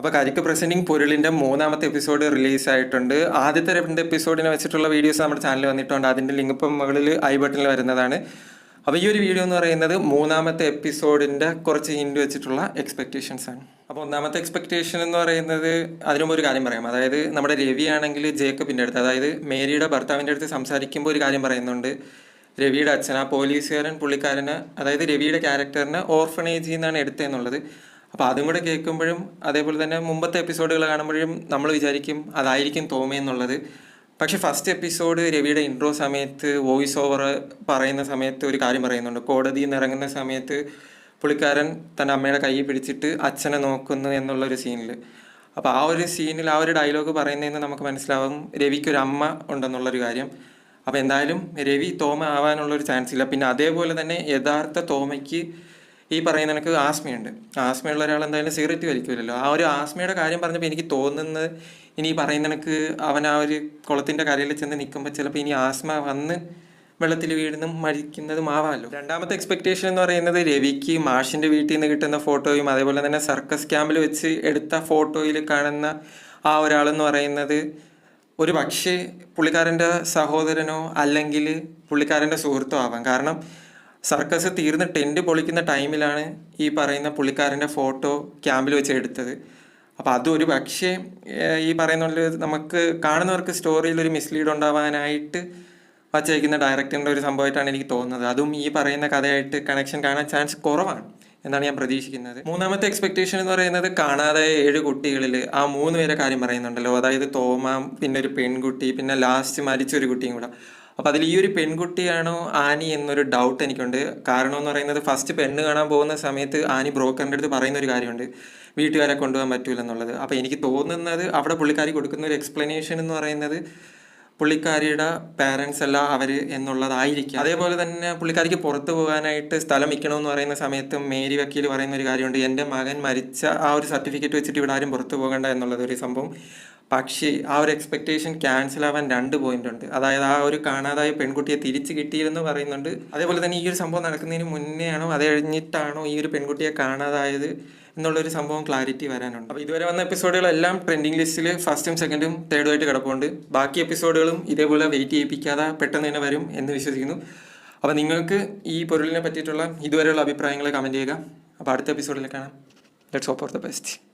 അപ്പോൾ കരിക്ക് പ്രസന്റിംഗ് പൊരുളിന്റെ മൂന്നാമത്തെ എപ്പിസോഡ് റിലീസ് ആയിട്ടുണ്ട് ആദ്യത്തെ രണ്ട് എപ്പിസോഡിനെ വെച്ചിട്ടുള്ള വീഡിയോസ് നമ്മുടെ ചാനലിൽ വന്നിട്ടുണ്ട്. അതിന്റെ ലിങ്ക് ഇപ്പം മുകളിൽ ഐ ബട്ടണിൽ വരുന്നതാണ്. അപ്പോൾ ഈ ഒരു വീഡിയോ എന്ന് പറയുന്നത് മൂന്നാമത്തെ എപ്പിസോഡിന്റെ കുറച്ച് ഹിൻഡ് വെച്ചിട്ടുള്ള എക്സ്പെക്റ്റേഷൻസ് ആണ്. അപ്പോൾ ഒന്നാമത്തെ എക്സ്പെക്റ്റേഷൻ എന്ന് പറയുന്നത് അതിനുമുമ്പ് ഒരു കാര്യം പറയാം. അതായത് നമ്മുടെ രവി ആണെങ്കിൽ ജേക്കബിന്റെ അടുത്ത്. അതായത് മേരിയുടെ ഭർത്താവിന്റെ അടുത്ത് സംസാരിക്കുമ്പോൾ ഒരു കാര്യം പറയുന്നുണ്ട്. രവിയുടെ അച്ഛൻ ആ പോലീസുകാരൻ പുള്ളിക്കാരന് അതായത് രവിയുടെ ക്യാരക്ടറിനെ ഓർഫണേജിൽ നിന്നാണ് എടുത്തതെന്നുള്ളത്. അപ്പോൾ അതും കൂടെ കേൾക്കുമ്പോഴും അതേപോലെ തന്നെ മുമ്പത്തെ എപ്പിസോഡുകൾ കാണുമ്പോഴും നമ്മൾ വിചാരിക്കും അതായിരിക്കും തോമയെന്നുള്ളത് പക്ഷെ ഫസ്റ്റ് എപ്പിസോഡ് രവിയുടെ ഇൻട്രോ സമയത്ത് വോയിസ് ഓവർ പറയുന്ന സമയത്ത് ഒരു കാര്യം പറയുന്നുണ്ട്. കോടതിയിൽ നിന്ന് ഇറങ്ങുന്ന സമയത്ത് പുള്ളിക്കാരൻ തന്റെ അമ്മയുടെ കൈ പിടിച്ചിട്ട് അച്ഛനെ നോക്കുന്നു എന്നുള്ള ഒരു സീനിൽ അപ്പോൾ ആ ഒരു സീനിൽ ആ ഒരു ഡയലോഗ് പറയുന്നതെന്ന് നമുക്ക് മനസ്സിലാവും. രവിക്കൊരു അമ്മ ഉണ്ടെന്നുള്ളൊരു കാര്യം. അപ്പോൾ എന്തായാലും രവി തോമ ആവാനുള്ളൊരു ചാൻസ് ഇല്ല. പിന്നെ അതേപോലെ തന്നെ യഥാർത്ഥ തോമയ്ക്ക് ഈ പറയുന്ന എനിക്ക് ആസ്മയുണ്ട്. ആസ്മയുള്ള ഒരാൾ എന്തായാലും സിഗരറ്റ് വലിക്കില്ലല്ലോ ആ ഒരു ആസ്മയുടെ കാര്യം പറഞ്ഞപ്പോൾ എനിക്ക് തോന്നുന്നത് ഇനി പറയുന്ന എനിക്ക് അവൻ ആ ഒരു കുളത്തിന്റെ കരയിൽ ചെന്ന് നിൽക്കുമ്പോൾ ചിലപ്പോൾ ഇനി ആസ്മ വന്ന് വെള്ളത്തിൽ വീഴുന്നതും മരിക്കുന്നതും ആവാമല്ലോ. രണ്ടാമത്തെ എക്സ്പെക്റ്റേഷൻ എന്ന് പറയുന്നത് രവിക്ക് മാഷിന്റെ വീട്ടിൽ നിന്ന് കിട്ടുന്ന ഫോട്ടോയും അതേപോലെ തന്നെ സർക്കസ് ക്യാമ്പിൽ വെച്ച് എടുത്ത ഫോട്ടോയിൽ കാണുന്ന ആ ഒരാളെന്ന് പറയുന്നത് ഒരു പക്ഷേ പുള്ളിക്കാരന്റെ സഹോദരനോ അല്ലെങ്കിൽ പുള്ളിക്കാരന്റെ സുഹൃത്തോ ആവാം. കാരണം സർക്കസ് തീർന്ന് ടെന്റ് പൊളിക്കുന്ന ടൈമിലാണ് ഈ പറയുന്ന പുള്ളിക്കാരന്റെ ഫോട്ടോ ക്യാമ്പിൽ വെച്ച് എടുത്തത്. അപ്പോൾ അതൊരു പക്ഷേ ഈ പറയുന്ന നമുക്ക് കാണുന്നവർക്ക് സ്റ്റോറിയിൽ ഒരു മിസ്ലീഡ് ഉണ്ടാവാനായിട്ട് വച്ചേക്കുന്ന ഡയറക്ടറിന്റെ ഒരു സംഭവമായിട്ടാണ് എനിക്ക് തോന്നുന്നത്. അതും ഈ പറയുന്ന കഥയായിട്ട് കണക്ഷൻ കാണാൻ ചാൻസ് കുറവാണ് എന്നാണ് ഞാൻ പ്രതീക്ഷിക്കുന്നത്. മൂന്നാമത്തെ എക്സ്പെക്റ്റേഷൻ എന്ന് പറയുന്നത് കാണാതെ ഏഴ് കുട്ടികളിൽ ആ മൂന്ന് പേരെ കാര്യം പറയുന്നുണ്ടല്ലോ. അതായത് തോമ പിന്നെ ഒരു പെൺകുട്ടി പിന്നെ ലാസ്റ്റ് മരിച്ചൊരു കുട്ടിയും കൂടെ. അപ്പോൾ അതിൽ ഈ ഒരു പെൺകുട്ടിയാണോ ആനി എന്നൊരു ഡൗട്ട് എനിക്കുണ്ട്. കാരണം എന്ന് പറയുന്നത് ഫസ്റ്റ് പെണ്ണ് കാണാൻ പോകുന്ന സമയത്ത് ആനി ബ്രോക്കറിന്റെ അടുത്ത് പറയുന്ന ഒരു കാര്യമുണ്ട്. വീട്ടുകാരെ കൊണ്ടുപോകാൻ പറ്റൂല എന്നുള്ളത് അപ്പോൾ എനിക്ക് തോന്നുന്നത് അവിടെ പുള്ളിക്കാരി കൊടുക്കുന്ന ഒരു എക്സ്പ്ലനേഷൻ എന്ന് പറയുന്നത് പുള്ളിക്കാരിയുടെ പാരൻസ് അല്ല അവർ എന്നുള്ളതായിരിക്കും. അതേപോലെ തന്നെ പുള്ളിക്കാരിക്ക് പുറത്തു പോകാനായിട്ട് സ്ഥലം വിൽക്കണമെന്ന് പറയുന്ന സമയത്ത് മേരി വക്കീൽ പറയുന്ന ഒരു കാര്യമുണ്ട്. എന്റെ മകൻ മരിച്ച ആ ഒരു സർട്ടിഫിക്കറ്റ് വെച്ചിട്ട് ഇവിടെ ആരും പുറത്തു പോകണ്ട എന്നുള്ളത് ഒരു സംഭവം. പക്ഷേ ആ ഒരു എക്സ്പെക്ടേഷൻ ക്യാൻസൽ ആവാൻ രണ്ട് പോയിന്റ് ഉണ്ട്. അതായത് ആ ഒരു കാണാതായ പെൺകുട്ടിയെ തിരിച്ചു കിട്ടിയിരുന്നു പറയുന്നുണ്ട്. അതേപോലെ തന്നെ ഈ ഒരു സംഭവം നടക്കുന്നതിന് മുന്നേ ആണോ അത് കഴിഞ്ഞിട്ടാണോ ഈ ഒരു പെൺകുട്ടിയെ കാണാതായത് എന്നുള്ളൊരു സംഭവം ക്ലാരിറ്റി വരാനുണ്ട്. അപ്പോൾ ഇതുവരെ വന്ന എപ്പിസോഡുകളെല്ലാം ട്രെൻഡിങ് ലിസ്റ്റിൽ ഫസ്റ്റും സെക്കൻഡും തേർഡും ആയിട്ട് കിടപ്പുണ്ട്. ബാക്കി എപ്പിസോഡുകളും ഇതേപോലെ വെയിറ്റ് ചെയ്യിപ്പിക്കാതെ പെട്ടെന്ന് തന്നെ വരും എന്ന് വിശ്വസിക്കുന്നു. അപ്പോൾ നിങ്ങൾക്ക് ഈ പൊരുളിനെ പറ്റിയിട്ടുള്ള ഇതുവരെയുള്ള അഭിപ്രായങ്ങൾ കമന്റ് ചെയ്യുക. അപ്പോൾ അടുത്ത എപ്പിസോഡിൽ കാണാം. Let's hope for the best